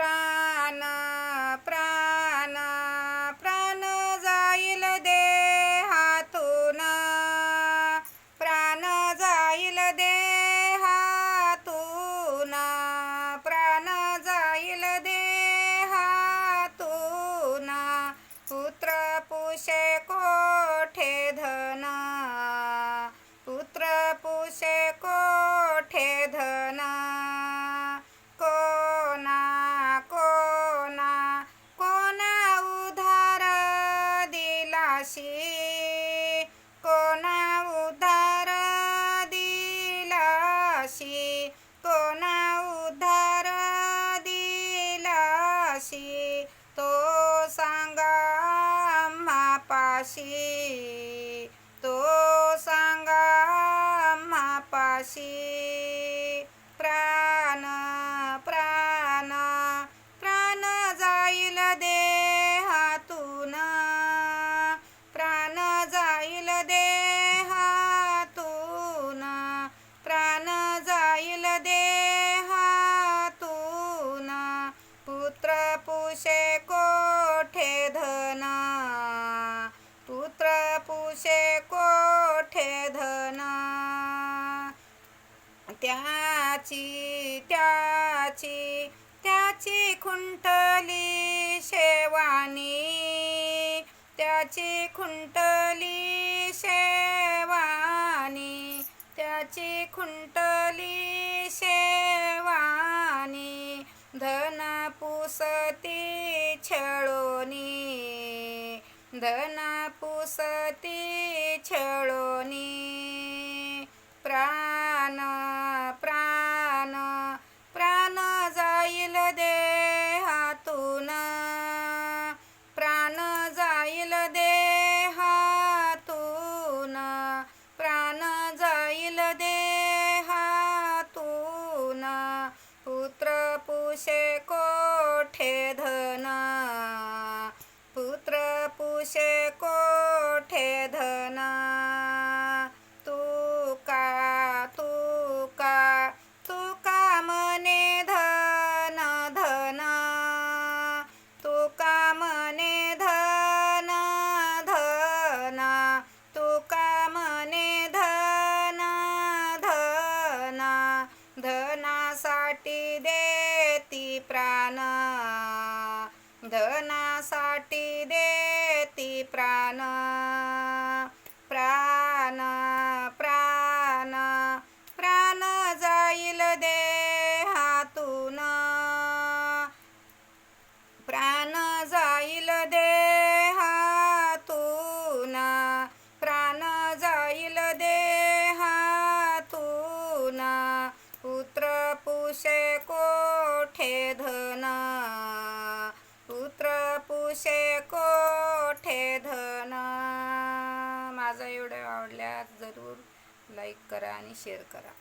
प्राण मापाशी. तो सांगा मापाशी. त्याची त्याची त्याची खुंटली शेवानी. त्याची खुंटली शेवानी त्याची खुंटली शेवानी. धन पुसती छळोनी धन पुसती छळोनी. पुषे प्राण धनासाठी देती प्राण. प्राण प्राण प्राण जाईल देहातून. प्राण जाईल देहातून. प्राण जाईल देहातून. पुत्र पुषे कोठे धन। पुत्र पुषे कोठे धन? माझा एवढं आवडल्यास जरूर लाईक करा आणि शेअर करा.